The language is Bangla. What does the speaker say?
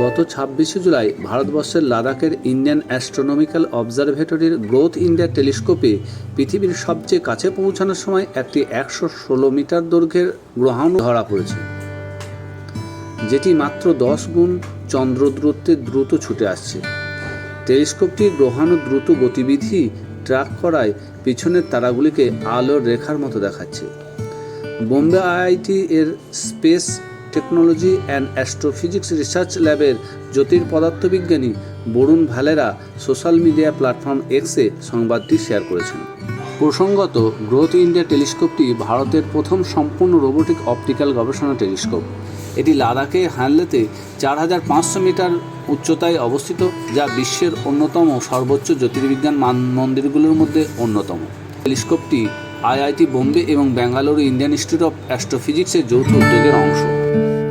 গত ছাব্বিশে জুলাই ভারতবর্ষের লাদাখের ইন্ডিয়ান অ্যাস্ট্রোনমিক্যাল অবজারভেটরির গ্রোথ ইন্ডিয়া টেলিস্কোপে পৃথিবীর সবচেয়ে কাছে পৌঁছানোর সময় একটি একশো ষোলো মিটার দৈর্ঘ্যের গ্রহাণু ধরা পড়েছে, যেটি মাত্র দশ গুণ চন্দ্র দূরত্বে দ্রুত ছুটে আসছে। টেলিস্কোপটি গ্রহাণুর দ্রুত গতিবিধি ট্র্যাক করায় পিছনের তারাগুলিকে আলোর রেখার মতো দেখাচ্ছে। বোম্বে আইআইটি এর space technology and astrophysics research ল্যাবের জ্যোতির্পদার্থবিজ্ঞানী Varun Bhalerao social media platform এক্সে সংবাদটি শেয়ার করেছেন। প্রসঙ্গত, গ্রোথ ইন্ডিয়া টেলিস্কোপটি ভারতের প্রথম সম্পূর্ণ রোবোটিক অপটিক্যাল গবেষণা টেলিস্কোপ। এটি লাদাখে হ্যানলেতে চার হাজার পাঁচশো মিটার উচ্চতায় অবস্থিত, যা বিশ্বের অন্যতম সর্বোচ্চ জ্যোতির্বিজ্ঞান মান মন্দিরগুলোর মধ্যে অন্যতম। টেলিস্কোপটি আইআইটি বোম্বে এবং ব্যাঙ্গালুরু ইন্ডিয়ান ইনস্টিটিউট অফ অ্যাস্ট্রোফিজিক্সের যৌথ উদ্যোগের অংশ।